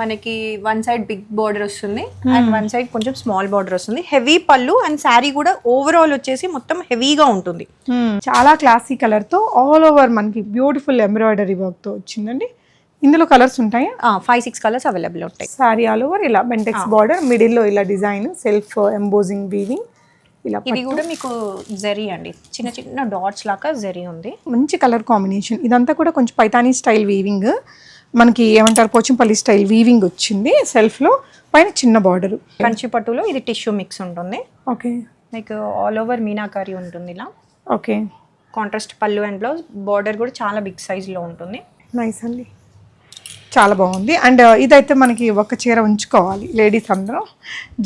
మనకి one side big border వస్తుంది. And one side కొంచెం స్మాల్ బార్డర్ వస్తుంది. హెవీ పళ్ళు అండ్ శారీ కూడా ఓవరాల్ వచ్చేసి మొత్తం హెవీగా ఉంటుంది. చాలా క్లాసీ కలర్తో ఆల్ ఓవర్ మనకి బ్యూటిఫుల్ ఎంబ్రాయిడరీ వర్క్తో వచ్చిందండి. ఇందులో కలర్స్ ఉంటాయా? ఫైవ్ సిక్స్ కలర్స్ అవైలబుల్ ఉంటాయి. సారీ ఆల్ ఓవర్ ఇలా బెంటెక్స్ బార్డర్ మిడిల్లో ఇలా డిజైన్ సెల్ఫ్ ఎంబోజింగ్ వీవింగ్ ఇలా ఇది కూడా మీకు జరీ అండి. చిన్న చిన్న డాట్స్ లాగా జరీ ఉంది. మంచి కలర్ కాంబినేషన్ ఇదంతా కూడా కొంచెం పైతానీ స్టైల్ వీవింగ్ మనకి ఏమంటారు పోచంపల్లి స్టైల్ వీవింగ్ వచ్చింది సెల్ఫ్లో పైన చిన్న బార్డర్ కంచి పట్టులో ఇది టిష్యూ మిక్స్ ఉంటుంది. ఓకే. మీకు ఆల్ ఓవర్ మీనాకారి ఉంటుంది ఇలా. ఓకే. కాంట్రాస్ట్ పళ్ళు అండ్ బ్లౌజ్ బార్డర్ కూడా చాలా బిగ్ సైజ్లో ఉంటుంది. నైస్ అండి. చాలా బాగుంది. అండ్ ఇదైతే మనకి ఒక చీర ఉంచుకోవాలి లేడీస్ అందరూ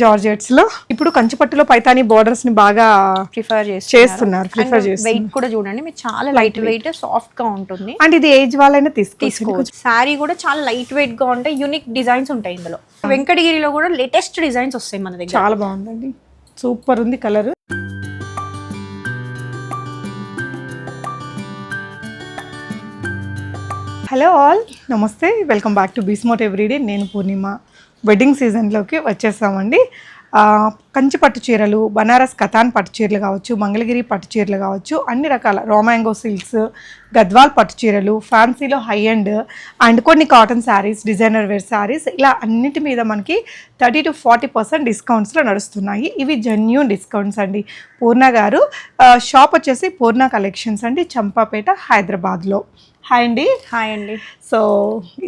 జార్జెట్స్లో. ఇప్పుడు కంచిపట్టులో పైతానీ బోర్డర్స్ని బాగా ప్రిఫర్ చేసి చేస్తున్నారు ప్రిఫర్ చేస్తున్నారు. వెయిట్ కూడా చూడండి మీకు చాలా లైట్ వెయిట్ సాఫ్ట్గా ఉంటుంది. అండ్ ఇది ఏజ్ వాళ్ళైనా తీసుకోవచ్చు. శారీ కూడా చాలా లైట్ వెయిట్గా ఉంటాయి యూనిక్ డిజైన్స్ ఉంటాయి ఇందులో. వెంకటగిరిలో కూడా లేటెస్ట్ డిజైన్స్ వస్తాయి మన దగ్గర. చాలా బాగుందండి. సూపర్ ఉంది కలర్ హలో ఆల్ నమస్తే. వెల్కమ్ బ్యాక్ టు బీస్మోట్ ఎవ్రీడే. నేను పూర్ణిమ. వెడ్డింగ్ సీజన్లోకి వచ్చేసామండి. కంచి పట్టు చీరలు బనారస్ కథాన్ పట్టు చీరలు కావచ్చు మంగళగిరి పట్టు చీరలు కావచ్చు అన్ని రకాల రోమాంగో సిల్క్స్ గద్వాల్ పట్టు చీరలు ఫ్యాన్సీలో హై అండ్ అండ్ కొన్ని cotton saris designer wear saris ఇలా అన్నిటి మీద మనకి థర్టీ టు ఫార్టీ పర్సెంట్ డిస్కౌంట్స్లో నడుస్తున్నాయి. ఇవి జెన్యున్ డిస్కౌంట్స్ అండి. పూర్ణ గారు షాప్ వచ్చేసి పూర్ణ కలెక్షన్స్ అండి చంపాపేట హైదరాబాద్లో. హాయ్ అండి. హాయ్ అండి. సో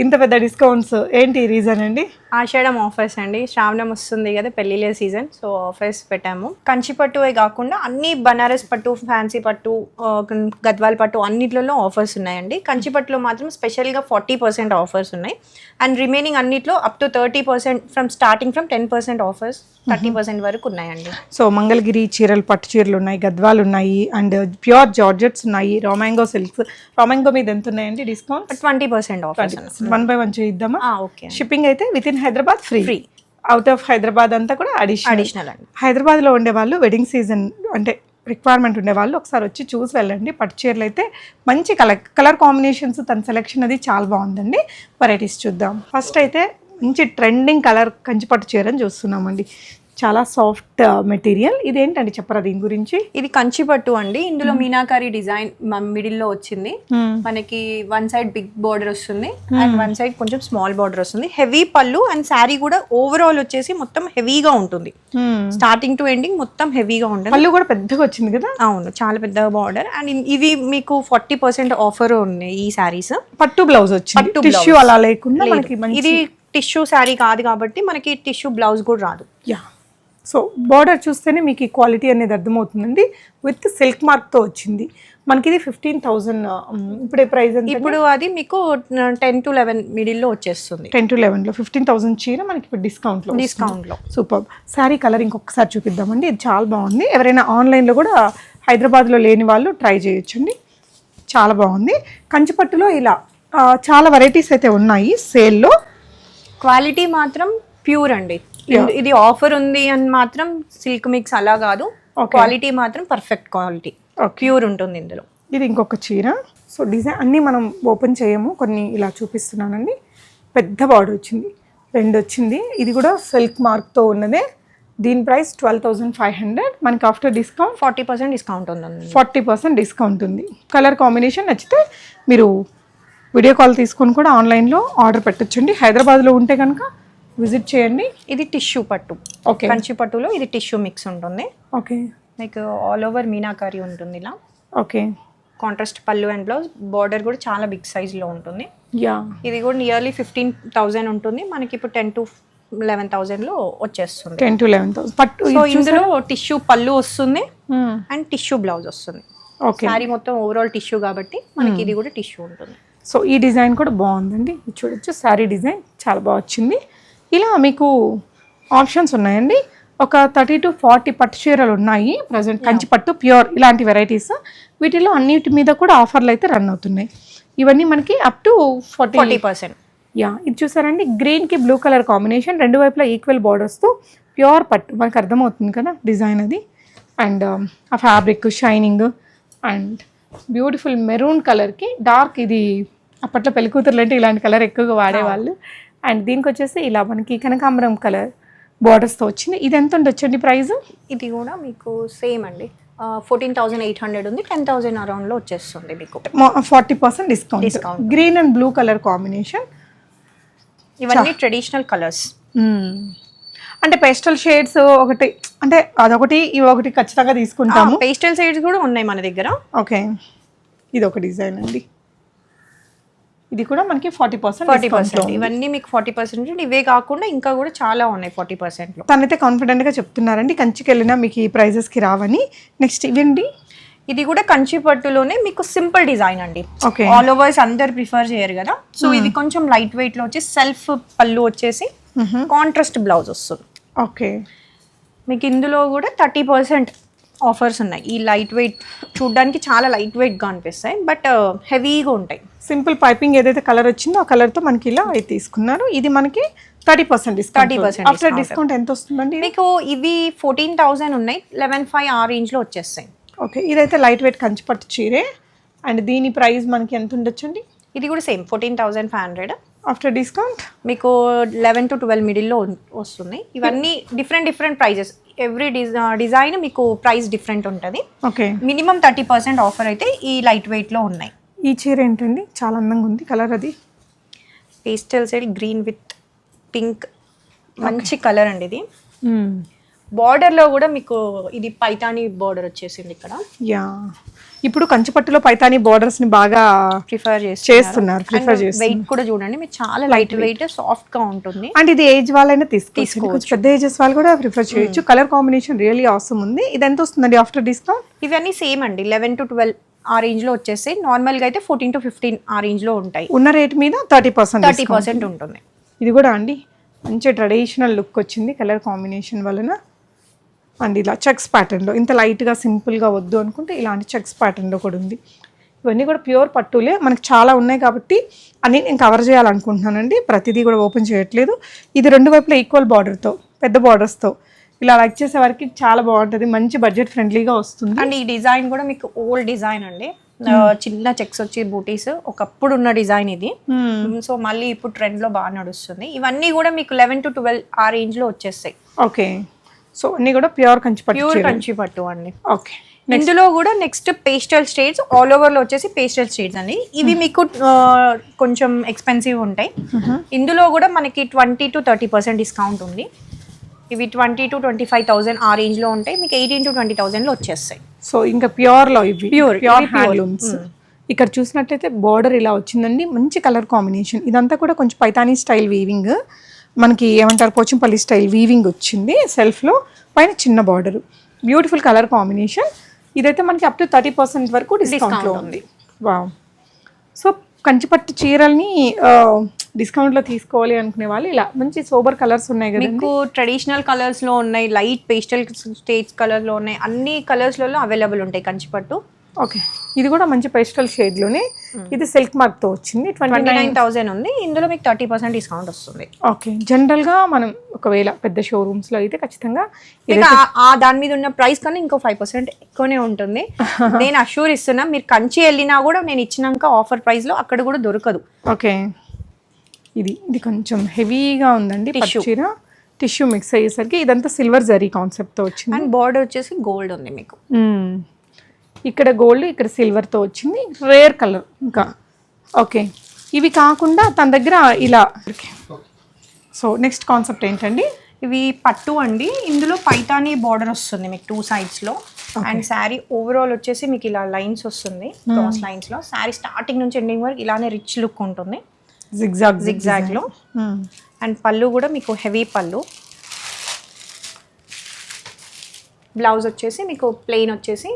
ఇంత పెద్ద డిస్కౌంట్స్ ఏంటి రీజన్ అండి? ఆషాఢం ఆఫర్స్ అండి. శ్రావణం వస్తుంది కదా పెళ్ళిళ్ళ సీజన్ సో ఆఫర్స్ పెట్టాము. కంచి పట్టువే కాకుండా అన్ని బనారస్ పట్టు ఫ్యాన్సీ పట్టు గద్వాల్ పట్టు అన్నిట్లలో ఆఫర్స్ ఉన్నాయండి. కంచి పట్టులో మాత్రం స్పెషల్గా ఫార్టీ పర్సెంట్ ఆఫర్స్ ఉన్నాయి. అండ్ రిమైనింగ్ అన్నిట్లో up to thirty percent from starting from ten percent offers thirty percent వరకు ఉన్నాయండి. సో మంగళగిరి చీరలు పట్టు చీరలు ఉన్నాయి గద్వాలు ఉన్నాయి అండ్ ప్యూర్ జార్జెట్స్ ఉన్నాయి రోమాంగో సిల్క్స్ రోమాంగో మీద ఎంత ఉన్నాయండి discount? Twenty percent offers one by one చేద్దామా ఓకే షిప్పింగ్ అయితే with in Hyderabad free Free. Out of Hyderabad అంతా కూడా అడిషనల్ అడిషనల్ అండి. హైదరాబాద్లో ఉండే వాళ్ళు వెడ్డింగ్ సీజన్ అంటే రిక్వైర్మెంట్ ఉండే వాళ్ళు ఒకసారి వచ్చి చూసి వెళ్ళండి. పట్టు చీరలు అయితే మంచి కలర్ కలర్ కాంబినేషన్స్ తన సెలెక్షన్ అది చాలా బాగుందండి. వెరైటీస్ చూద్దాం. ఫస్ట్ అయితే మంచి ట్రెండింగ్ కలర్ కంచి పట్టు చీరని చూస్తున్నామండి. చాలా సాఫ్ట్ మెటీరియల్. ఇదేంటండి చెప్పరా దీని గురించి? ఇది కంచి పట్టు అండి. ఇందులో మీనాకారి డిజైన్ మిడిల్లో వచ్చింది. మనకి వన్ సైడ్ బిగ్ బార్డర్ వస్తుంది. అండ్ వన్ సైడ్ కొంచెం స్మాల్ బార్డర్ వస్తుంది. హెవీ పళ్ళు అండ్ శారీ కూడా ఓవరాల్ వచ్చేసి మొత్తం హెవీగా ఉంటుంది. స్టార్టింగ్ టు ఎండింగ్ మొత్తం హెవీగా ఉంటుంది. పళ్ళు కూడా పెద్దగా వచ్చింది కదా? అవును చాలా పెద్ద బార్డర్ అండ్ ఇవి మీకు ఫార్టీ పర్సెంట్ ఆఫర్ ఉన్నాయి ఈ శారీస్. పట్టు బ్లౌజ్ వచ్చింది. పట్టు టిష్యూ అలా లేకుండా ఇది టిష్యూ శారీ కాదు కాబట్టి మనకి టిష్యూ బ్లౌజ్ కూడా రాదు. యా సో బార్డర్ చూస్తేనే మీకు ఈ క్వాలిటీ అనేది అర్థమవుతుందండి. విత్ సిల్క్ మార్క్తో వచ్చింది. మనకి ఇది ఫిఫ్టీన్ థౌజండ్ ఇప్పుడే ప్రైస్ ఇప్పుడు అది మీకు టెన్ టు లెవెన్ మిడిల్లో వచ్చేస్తుంది. టెన్ టు లెవెన్లో. ఫిఫ్టీన్ థౌసండ్ చీర మనకి ఇప్పుడు డిస్కౌంట్లో డిస్కౌంట్లో సూపర్. శారీ కలర్ ఇంకొకసారి చూపిద్దామండి. ఇది చాలా బాగుంది. ఎవరైనా ఆన్లైన్లో కూడా హైదరాబాద్లో లేని వాళ్ళు ట్రై చేయొచ్చండి. చాలా బాగుంది. కంచిపట్టులో ఇలా చాలా వెరైటీస్ అయితే ఉన్నాయి సేల్లో. క్వాలిటీ మాత్రం ప్యూర్ అండి. ఇది- ఆఫర్ ఉంది అని మాత్రం సిల్క్ మిక్స్ అలా కాదు. క్వాలిటీ మాత్రం పర్ఫెక్ట్ క్వాలిటీ. ప్యూర్ ఉంటుంది ఇందులో. ఇది ఇంకొక చీర. సో డిజైన్ అన్నీ మనం ఓపెన్ చేయము. కొన్ని ఇలా చూపిస్తున్నానండి. పెద్ద బార్డర్ వచ్చింది. రెండు వచ్చింది. ఇది కూడా సిల్క్ మార్క్తో ఉన్నదే. దీని price twelve thousand five hundred. మనకి after discount forty percent discount ఉంది. ఫార్టీ పర్సెంట్ డిస్కౌంట్ ఉంది. కలర్ కాంబినేషన్ నచ్చితే మీరు వీడియో కాల్ తీసుకొని కూడా ఆన్లైన్లో ఆర్డర్ పెట్టొచ్చండి. హైదరాబాద్లో ఉంటే కనుక విజిట్ చేయండి. ఇది టిష్యూ పట్టు. ఓకే. కంచి పట్టులో ఇది టిష్యూ మిక్స్ ఉంటుంది. Okay. Like all over meenakari ఉంటుంది ఇలా. ఓకే. కాంట్రాస్ట్ పళ్ళు అండ్ బ్లౌజ్ బార్డర్ కూడా చాలా బిగ్ సైజ్లో ఉంటుంది. యా. ఇది కూడా నియర్లీ ఫిఫ్టీన్ థౌజండ్ ఉంటుంది. మనకి ఇప్పుడు టెన్ టు లెవెన్ థౌజండ్లో వచ్చేస్తుంది. టెన్ టు లెవెన్ థౌసండ్ పట్టు సో ఇందులో టిష్యూ పళ్ళు వస్తుంది Hmm. అండ్ టిష్యూ బ్లౌజ్ వస్తుంది. ఓకే. శారీ మొత్తం ఓవరాల్ టిష్యూ కాబట్టి మనకి ఇది కూడా టిష్యూ ఉంటుంది. సో ఈ డిజైన్ కూడా బాగుందండి. చూడొచ్చు. శారీ డిజైన్ చాలా బాగా వచ్చింది. ఇలా మీకు ఆప్షన్స్ ఉన్నాయండి. ఒక థర్టీ టు ఫార్టీ పట్టు చీరలు ఉన్నాయి. ప్రజెంట్ కంచి పట్టు ప్యూర్ ఇలాంటి వెరైటీస్ వీటిలో అన్నిటి మీద కూడా ఆఫర్లు అయితే రన్ అవుతున్నాయి. ఇవన్నీ మనకి up to forty percent yeah ఇది చూసారండి. గ్రీన్కి బ్లూ కలర్ కాంబినేషన్ రెండు వైపులా ఈక్వల్ బార్డర్స్తో ప్యూర్ పట్టు. మనకు అర్థమవుతుంది కదా డిజైన్ అది. అండ్ ఆ fabric shining and beautiful maroon కలర్కి డార్క్ ఇది అప్పట్లో పెళ్ళి కూతుర్లు అంటే ఇలాంటి కలర్ ఎక్కువగా వాడేవాళ్ళు. అండ్ దీనికి వచ్చేసి ఇలా మనకి కనకాంబరం కలర్ బార్డర్స్తో వచ్చింది. ఇది ఎంత ఉండొచ్చండి ప్రైస్ ఇది కూడా మీకు సేమ్ అండి. ఫోర్టీన్ థౌసండ్ ఎయిట్ హండ్రెడ్ ఉంది. టెన్ థౌసండ్ అరౌండ్లో వచ్చేస్తుంది మీకు. Forty percent discount Discount. Green and blue colour combination ఇవన్నీ ట్రెడిషనల్ కలర్స్ అంటే పేస్టల్ షేడ్స్ ఒకటి అంటే అదొకటి ఇవి ఒకటి ఖచ్చితంగా తీసుకుంటాము. పేస్టల్ సైడ్స్ కూడా ఉన్నాయి మన దగ్గర. ఓకే ఇది ఒక డిజైన్ అండి. ఇది కూడా మనకి ఫార్టీ పర్సెంట్ ఫార్టీ పర్సెంట్ ఇవన్నీ మీకు ఫార్టీ పర్సెంట్ ఇవే కాకుండా ఇంకా కూడా చాలా ఉన్నాయి ఫార్టీ పర్సెంట్లో తనైతే కాన్ఫిడెంట్గా చెప్తున్నారండి కంచికి వెళ్ళినా మీకు ఈ ప్రైజెస్కి రావని. నెక్స్ట్ ఇవండి ఇది కూడా కంచి పట్టులోనే మీకు సింపుల్ డిజైన్ అండి. ఓకే ఆల్ ఓవర్స్ అందరు ప్రిఫర్ చేయరు కదా. సో ఇది కొంచెం లైట్ వెయిట్లో వచ్చి సెల్ఫ్ పళ్ళు వచ్చేసి కాంట్రాస్ట్ బ్లౌజ్ వస్తుంది. ఓకే మీకు ఇందులో కూడా థర్టీ పర్సెంట్ ఆఫర్స్ ఉన్నాయి. ఈ లైట్ వెయిట్ చూడడానికి చాలా లైట్ వెయిట్గా అనిపిస్తాయి. బట్ హెవీగా ఉంటాయి. సింపుల్ పైపింగ్ ఏదైతే కలర్ వచ్చిందో ఆ కలర్తో మనకి ఇలా అవి తీసుకున్నారు. ఇది మనకి thirty percent discount 30% after discount. Discount ఎంత వస్తుందండి? మీకు ఇవి ఫోర్టీన్ థౌసండ్ ఉన్నాయి. లెవెన్ ఫైవ్ ఆ రేంజ్లో వచ్చేస్తాయి. ఓకే. ఇదైతే లైట్ వెయిట్ కంచిపట్టు చీరే. అండ్ దీని ప్రైస్ మనకి ఎంత ఉండొచ్చండి? ఇది కూడా same fourteen thousand five hundred. After discount మీకు లెవెన్ టు ట్వెల్వ్ మిడిల్లో వస్తుంది. ఇవన్నీ different different prices. Every design మీకు ప్రైస్ డిఫరెంట్ ఉంటుంది. Okay minimum thirty percent offer అయితే ఈ లైట్ వెయిట్లో ఉన్నాయి. ఈ చీర ఏంటండి? చాలా అందంగా ఉంది. కలర్ అది? Pastel side green with pink మంచి కలర్ అండి ఇది. బార్డర్లో కూడా మీకు ఇది పైతాని బార్డర్ వచ్చేసింది ఇక్కడ. యా ఇప్పుడు కంచిపట్టులో పైతాని బోర్డర్స్ని బాగా ప్రిఫర్ చేస్తున్నారు, prefer చేస్తున్నారు. వెయిట్ కూడా చూడండి మీకు చాలా లైట్ వెయిట్ సాఫ్ట్గా ఉంటుంది. అండ్ ఇది ఏజ్ వాళ్ళైనా తీసుకోవచ్చు. పెద్ద ఏజెస్ వాళ్ళు కూడా ప్రిఫర్ చేయొచ్చు. కలర్ కాంబినేషన్ రియల్లీ అవసరం ఉంది. ఇది ఎంత వస్తుందండి ఆఫ్టర్ డిస్కౌంట్ ఇవన్నీ సేమ్ అండి. లెవెన్ టు ట్వెల్వ్ ఆ రేంజ్లో వచ్చేసి నార్మల్గా అయితే ఫోర్టీన్ టు ఫిఫ్టీన్ ఆ రేంజ్లో ఉంటాయి. ఉన్న రేట్ మీద థర్టీ పర్సెంట్ థర్టీ పర్సెంట్ ఉంటుంది. ఇది కూడా అండి. మంచి ట్రెడిషనల్ లుక్ వచ్చింది కలర్ కాంబినేషన్ వలన. అండ్ ఇలా చెక్స్ ప్యాటర్న్లో ఇంత లైట్గా సింపుల్గా వద్దు అనుకుంటే ఇలాంటి చెక్స్ ప్యాటర్న్లో కూడా ఉంది. ఇవన్నీ కూడా ప్యూర్ పట్టులే. మనకు చాలా ఉన్నాయి కాబట్టి అన్నీ నేను కవర్ చేయాలనుకుంటున్నానండి. ప్రతిదీ కూడా ఓపెన్ చేయట్లేదు. ఇది రెండు వైపులా ఈక్వల్ బార్డర్తో పెద్ద బార్డర్స్తో ఇలా లైక్ చేసే వారికి చాలా బాగుంటుంది. మంచి బడ్జెట్ ఫ్రెండ్లీగా వస్తుంది. అండ్ ఈ డిజైన్ కూడా మీకు ఓల్డ్ డిజైన్ అండి. ఆ, చిన్న చెక్స్ వచ్చి బూటీస్ ఒకప్పుడు ఉన్న డిజైన్ ఇది. సో మళ్ళీ ఇప్పుడు ట్రెండ్లో బాగా నడుస్తుంది. ఇవన్నీ కూడా మీకు లెవెన్ టు ట్వెల్వ్ ఆ రేంజ్లో వచ్చేస్తాయి. ఓకే సో అన్నీ కూడా ప్యూర్ కంచి పట్టు ప్యూర్ కంచి పట్టు అండి. ఓకే ఇందులో కూడా నెక్స్ట్ పేస్టల్ స్టేట్స్ ఆల్ ఓవర్లో వచ్చేసి పేస్టల్ స్టేట్స్ అండి. ఇవి మీకు ఆ, కొంచెం ఎక్స్పెన్సివ్ ఉంటాయి. ఇందులో కూడా మనకి twenty to thirty percent discount ఉంది. ఇవి twenty to twenty five thousand ఆ రేంజ్లో ఉంటాయి. మీకు ఎయిటీన్ టు ట్వంటీ థౌసండ్లో వచ్చేస్తాయి. సో ఇంకా ప్యూర్లో ఇవి. Pure pure. హ్యాండ్లూమ్స్ ఇక్కడ చూసినట్టయితే బార్డర్ ఇలా వచ్చిందండి. మంచి కలర్ కాంబినేషన్ ఇదంతా కూడా కొంచెం పైతానీ స్టైల్ వీవింగ్ మనకి ఏమంటారు పోచంపల్లి స్టైల్ వీవింగ్ వచ్చింది సెల్ఫ్లో పైన చిన్న బార్డర్ బ్యూటిఫుల్ కలర్ కాంబినేషన్ ఇదైతే మనకి అప్ టు థర్టీ పర్సెంట్ వరకు డిస్కౌంట్లో ఉంది. వావ్ సో కంచిపట్టు చీరల్ని డిస్కౌంట్లో తీసుకోవాలి అనుకునే వాళ్ళు ఇలా మంచి సోబర్ కలర్స్ ఉన్నాయి కదా మీకు ట్రెడిషనల్ కలర్స్లో ఉన్నాయి లైట్ పేస్టల్ స్టేట్స్ కలర్లో ఉన్నాయి అన్ని కలర్స్లలో అవైలబుల్ ఉంటాయి కంచిపట్టు. ఓకే. ఇది కూడా మంచి పేస్టల్ షేడ్లోనే. ఇది సిల్క్ మార్క్తో వచ్చింది. ట్వంటీ నైన్ థౌసండ్ ఉంది. ఇందులో మీకు థర్టీ పర్సెంట్ డిస్కౌంట్ వస్తుంది. ఓకే. జనరల్గా మనం ఒకవేళ పెద్ద షోరూమ్స్లో అయితే ఖచ్చితంగా ఆ- దాని మీద ఉన్న ప్రైస్ కన్నా ఇంకో ఫైవ్ పర్సెంట్ ఎక్కువనే ఉంటుంది. నేను అష్యూర్ ఇస్తున్నా మీరు కంచి వెళ్ళినా కూడా నేను ఇచ్చినాక ఆఫర్ ప్రైస్లో అక్కడ కూడా దొరకదు. ఓకే. ఇది ఇది కొంచెం హెవీగా ఉందండి. పట్టుచీర. టిష్యూ మిక్స్ అయ్యేసరికి ఇదంతా సిల్వర్ జరీ కాన్సెప్ట్తో వచ్చింది. అండ్ బార్డర్ వచ్చేసి గోల్డ్ ఉంది మీకు. మ్మ్. ఇక్కడ గోల్డ్ ఇక్కడ సిల్వర్తో వచ్చింది. రేర్ కలర్ ఇంకా. ఓకే ఇవి కాకుండా తన దగ్గర ఇలా సో నెక్స్ట్ కాన్సెప్ట్ ఏంటండి? ఇవి పట్టు అండి. ఇందులో పైతానీ బార్డర్ వస్తుంది మీకు టూ సైడ్స్లో. అండ్ శారీ ఓవరాల్ వచ్చేసి మీకు ఇలా లైన్స్ వస్తుంది క్రాస్ లైన్స్లో. శారీ స్టార్టింగ్ నుంచి ఎండింగ్ వరకు ఇలానే రిచ్ లుక్ ఉంటుంది. జిగ్జాగ్ జిగ్జాగ్లో. అండ్ పళ్ళు కూడా మీకు హెవీ పళ్ళు. బ్లౌజ్ వచ్చేసి మీకు ప్లెయిన్ వచ్చేసి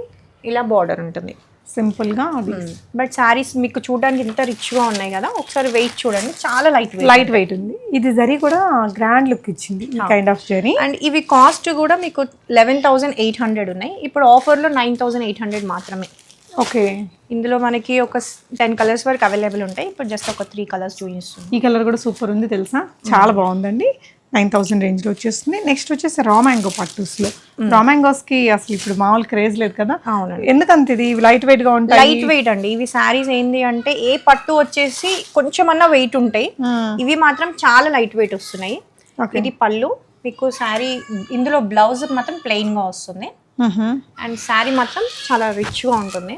ఇలా బార్డర్ ఉంటుంది. సింపుల్గా అది. బట్ శారీస్ మీకు చూడడానికి ఇంత రిచ్గా ఉన్నాయి కదా ఒకసారి వెయిట్ చూడండి. చాలా లైట్ వెయిట్ లైట్ వెయిట్ ఉంది. ఇది జరీ కూడా గ్రాండ్ లుక్ ఇచ్చింది ఈ కైండ్ ఆఫ్ జరీ. అండ్ ఇవి కాస్ట్ కూడా మీకు లెవెన్ థౌసండ్ ఎయిట్ హండ్రెడ్ ఉన్నాయి. ఇప్పుడు ఆఫర్లో నైన్ థౌసండ్ ఎయిట్ హండ్రెడ్ మాత్రమే. ఓకే ఇందులో మనకి ఒక టెన్ కలర్స్ వరకు అవైలబుల్ ఉంటాయి. ఇప్పుడు జస్ట్ ఒక త్రీ కలర్స్ చూపిస్తుంది. ఈ కలర్ కూడా సూపర్ ఉంది తెలుసా? చాలా బాగుందండి. నైన్ థౌసండ్ రేంజ్లో వచ్చేస్తుంది. నెక్స్ట్ వచ్చేసి రా మ్యాంగో పట్టుస్లో రా మ్యాంగోస్కి అసలు ఇప్పుడు మామూలు క్రేజ్ లేదు కదా. ఎందుకంత ఇది? లైట్ వెయిట్గా ఉంటాయి. లైట్ వెయిట్ అండి. ఇవి శారీస్ ఏంది అంటే ఏ పట్టు వచ్చేసి కొంచెమన్నా వెయిట్ ఉంటాయి. ఇవి మాత్రం చాలా లైట్ వెయిట్ వస్తున్నాయి. ఇది పళ్ళు. మీకు శారీ ఇందులో బ్లౌజ్ మాత్రం ప్లెయిన్గా వస్తుంది. అండ్ శారీ మాత్రం చాలా రిచ్గా ఉంటుంది.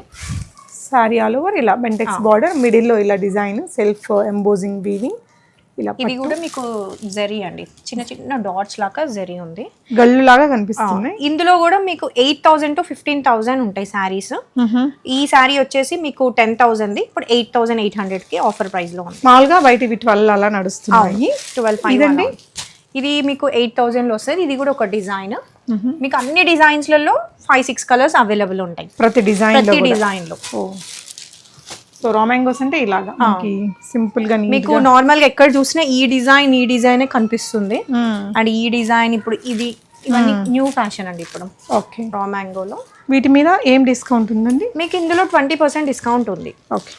సారీ ఆల్ ఓవర్ ఇలా. బెంటెక్స్ బార్డర్ మిడిల్లో ఇలా డిజైన్ సెల్ఫ్ ఎంబోజింగ్ వీవింగ్ ఇలా ఇది కూడా మీకు జరీ అండి. చిన్న చిన్న డాట్స్ లాగా జరీ ఉంది. గళ్ళు లాగా కనిపిస్తున్నాయి ఇందులో కూడా మీకు eight thousand to fifteen thousand ఉంటాయి శారీస్. ఈ శారీ వచ్చేసి మీకు టెన్ థౌసండ్ ఇప్పుడు ఎయిట్ థౌసండ్ ఎయిట్ హండ్రెడ్కి ఆఫర్ ప్రైస్లో ఉంది. మామూలుగా బయట వీటి వల్ల అలా నడుస్తున్నాయి. Twelve five? ఇది మీకు ఎయిట్ థౌసండ్లో వస్తుంది. ఇది కూడా ఒక డిజైన్. మీకు అన్ని డిజైన్స్లలో ఫైవ్ సిక్స్ కలర్స్ అవైలబుల్ ఉంటాయి. ప్రతి డిజైన్లో ప్రతి డిజైన్ సో రామాంగోస్ అంటే ఇలాగా. మనకి సింపుల్గా మీకు నార్మల్గా ఎక్కడ చూసినా ఈ డిజైన్ ఈ డిజైన్ కనిపిస్తుంది. అండ్ ఈ డిజైన్ ఇప్పుడు ఇది ఇవన్నీ న్యూ ఫ్యాషన్ అండి ఇప్పుడు. ఓకే. రా మ్యాంగోలో వీటి మీద ఏం డిస్కౌంట్ ఉందండి? మీకు ఇందులో ట్వంటీ పర్సెంట్ డిస్కౌంట్ ఉంది. ఓకే.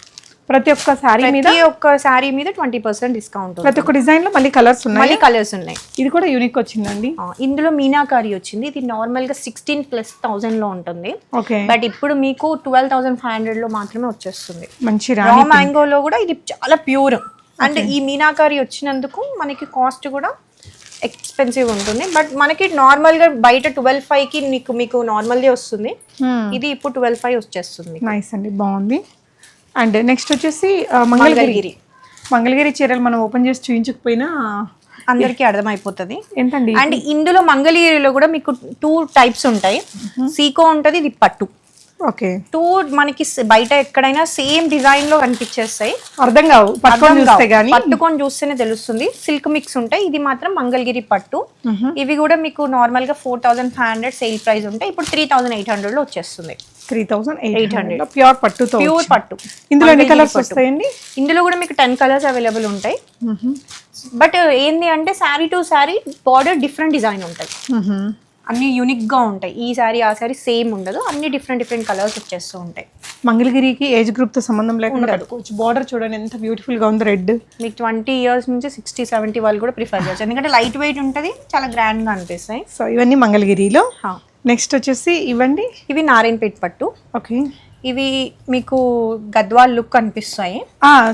ప్రతి ఒక్క శారీ మీద? ఒక్క శారీ మీద ట్వంటీ పర్సెంట్ డిస్కౌంట్ ప్రతి ఒక్క డిజైన్లో మళ్ళీ కలర్స్ ఉన్నాయి? మళ్ళీ కలర్స్ ఉన్నాయి. ఇది కూడా యూనిక్ వచ్చిందండి. ఇందులో మీనాకారి వచ్చింది. ఇది నార్మల్గా సిక్స్టీన్ ప్లస్ థౌసండ్లో ఉంటుంది. ఓకే. బట్ ఇప్పుడు మీకు ట్వెల్వ్ థౌసండ్ ఫైవ్ హండ్రెడ్లో మాత్రమే వచ్చేస్తుంది. మంచి రా రా మ్యాంగోలో కూడా ఇది చాలా ప్యూర్. అండ్ ఈ మీనాకారి వచ్చినందుకు మనకి కాస్ట్ కూడా ఎక్స్పెన్సివ్ ఉంటుంది. బట్ మనకి నార్మల్గా బయట ట్వెల్వ్ ఫైవ్కి మీకు మీకు నార్మల్దే వస్తుంది. ఇది ఇప్పుడు ట్వెల్వ్ ఫైవ్ వచ్చేస్తుంది. నైస్ అండి. బాగుంది. అండ్ నెక్స్ట్ వచ్చేసి మంగళగిరి. మంగళగిరి. చీరలు మనం ఓపెన్ చేసి చూపించకపోయినా అందరికీ అర్థమైపోతుంది. ఎంతండి? అండ్ ఇందులో మంగళగిరిలో కూడా మీకు టూ టైప్స్ ఉంటాయి. సీకో ఉంటది ఇది పట్టు. ఓకే. టూ మనకి బయట ఎక్కడైనా సేమ్ డిజైన్లో కనిపించేస్తాయి. అర్థం కావు. పట్టుకొని చూస్తేనే తెలుస్తుంది. సిల్క్ మిక్స్ ఉంటాయి. ఇది మాత్రం మంగళగిరి పట్టు. ఇవి కూడా మీకు నార్మల్గా four thousand five hundred sale price ఉంటాయి. ఇప్పుడు త్రీ థౌసండ్ ఎయిట్ హండ్రెడ్లో వచ్చేస్తుంది. Three thousand eight hundred. Pure పట్టుతో pure. పట్టు. ఇందులో ఎన్ని కలర్స్ పట్టు. వస్తాయండి? ఇందులో కూడా మీకు టెన్ కలర్స్ అవైలబుల్ ఉంటాయి. బట్ ఏంది అంటే sari to sari border different design ఉంటాయి. అన్ని యూనిక్గా ఉంటాయి. ఈ శారీ ఆ శారీ సేమ్ ఉండదు. అన్ని డిఫరెంట్ డిఫరెంట్ కలర్స్ వచ్చేస్తూ ఉంటాయి. మంగళగిరికి ఏజ్ గ్రూప్తో సంబంధం లేకుండా కట్టుకోవచ్చు బార్డర్ చూడండి ఎంత బ్యూటిఫుల్గా ఉంది రెడ్ మీకు ట్వంటీ ఇయర్స్ నుంచి సిక్స్టీ సెవెంటీ వాళ్ళు కూడా ప్రిఫర్ చేయొచ్చు. ఎందుకంటే లైట్ వెయిట్ ఉంటుంది చాలా గ్రాండ్గా అనిపిస్తాయి. సో ఇవన్నీ మంగళగిరిలో. నెక్స్ట్ వచ్చేసి ఇవ్వండి ఇవి నారాయణపేట పట్టు. ఓకే. ఇవి మీకు గద్వాల్ లుక్ అనిపిస్తాయి.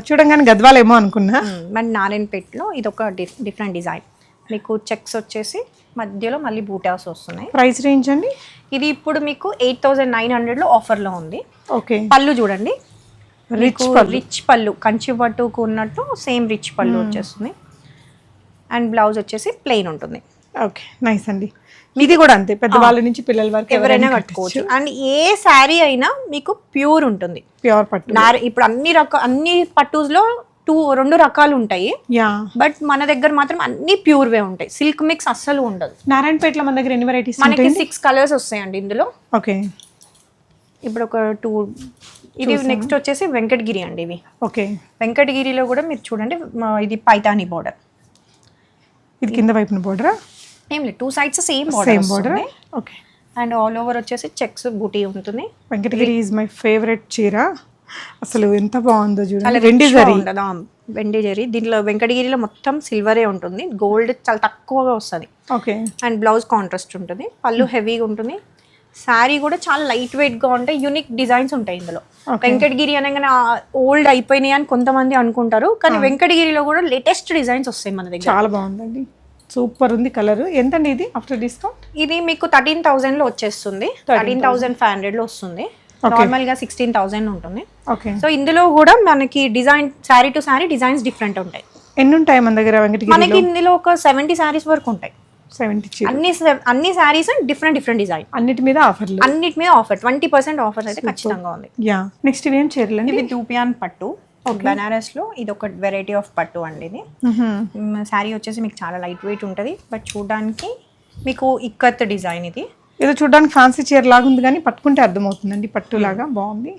చూడంగానే గద్వాలేమో అనుకున్నా. మరి నారాయణపేటలో ఇది ఒక డిఫరెంట్ డిజైన్ మీకు చెక్స్ వచ్చేసి మధ్యలో మళ్ళీ బూటాస్ వస్తున్నాయి. ప్రైస్ రేంజ్ అండి? ఇది ఇప్పుడు మీకు ఎయిట్ థౌజండ్ నైన్ హండ్రెడ్లో ఆఫర్లో ఉంది. ఓకే పళ్ళు చూడండి. రిచ్ రిచ్ పళ్ళు. కంచి పట్టుకు ఉన్నట్టు సేమ్ రిచ్ పళ్ళు వచ్చేస్తుంది. అండ్ బ్లౌజ్ వచ్చేసి ప్లెయిన్ ఉంటుంది. ఓకే నైస్ అండి. ఇది కూడా అంతే. పెద్దవాళ్ళ నుంచి పిల్లల వరకు ఎవరైనా కట్టుకోవచ్చు. అండ్ ఏ శారీ అయినా మీకు ప్యూర్ ఉంటుంది. ప్యూర్ పట్టు. ఇప్పుడు అన్ని రక అన్ని పట్టుస్లో టూ రెండు రకాలు ఉంటాయి. యా. బట్ మన దగ్గర మాత్రం అన్ని ప్యూర్ వే ఉంటాయి. సిల్క్ మిక్స్ అస్సలు ఉండదు. నారాయణపేటలో మన దగ్గర ఎన్ని వెరైటీస్ మనకి సిక్స్ కలర్స్ వస్తాయండి ఇందులో. ఓకే. ఇప్పుడు ఒక టూ ఇది నెక్స్ట్ వచ్చేసి వెంకటగిరి అండి ఇవి. ఓకే. వెంకటగిరిలో కూడా మీరు చూడండి ఇది పైతాని బార్డర్ ఇది కింద వైపున బోర్డరా ఏం లేదు two sides same same border border okay. And all over వచ్చేసి చెక్స్ బూటీ ఉంటుంది. వెంకటగిరి ఈజ్ మై ఫేవరెట్ చీర. అసలు ఎంత బాగుందో చూడండి. వెండి జరీ. వెండి జరీ. దీంట్లో వెంకటగిరిలో మొత్తం సిల్వరే ఉంటుంది. గోల్డ్ చాలా తక్కువగా వస్తుంది. ఓకే. అండ్ బ్లౌజ్ కాంట్రాస్ట్ ఉంటుంది. పళ్ళు హెవీగా ఉంటుంది. శారీ కూడా చాలా లైట్ వెయిట్గా ఉంటాయి. యూనిక్ డిజైన్స్ ఉంటాయి ఇందులో. వెంకటగిరి అనగానే ఓల్డ్ అయిపోయినాయి అని కొంతమంది అనుకుంటారు. కానీ వెంకటగిరిలో కూడా లేటెస్ట్ డిజైన్స్ వస్తాయి మన దగ్గర. చాలా బాగుందండి. సూపర్ ఉంది కలర్ ఎంతండి ఇది? ఆఫ్టర్ డిస్కౌంట్ ఇది మీకు థర్టీన్ థౌసండ్లో వచ్చేస్తుంది. థర్టీన్ థౌసండ్ ఫైవ్ హండ్రెడ్లో వస్తుంది. నార్మల్గా సిక్స్టీన్ థౌసండ్ ఉంటుంది. ఓకే సో ఇందులో కూడా మనకి design sari to sari designs different ఉంటాయి. ఎన్ని ఉంటాయి మన దగ్గర మనకి ఇందులో ఒక సెవెంటీ శారీస్ వరకు ఉంటాయి. సెవెంటీ అన్ని అన్ని శారీస్ డిఫరెంట్ డిఫరెంట్ డిజైన్ అన్నిటి మీద ఆఫర్లు. అన్నిటి మీద ఆఫర్ ట్వంటీ పర్సెంట్ ఆఫర్ అయితే ఖచ్చితంగా ఉంది. యా నెక్స్ట్ ఇవేం చీరలండి? ఇది దూపియాన్ పట్టు. బనారస్లో ఇది ఒక వెరైటీ ఆఫ్ పట్టు అండి ఇది. శారీ వచ్చేసి మీకు చాలా లైట్ వెయిట్ ఉంటుంది. బట్ చూడడానికి మీకు ఇక్కత్ డిజైన్ ఇది. ఏదో చూడడానికి ఫ్యాన్సీ చీర లాగా ఉంది కానీ పట్టుకుంటే అర్థమవుతుందండి. పట్టు లాగా బాగుంది.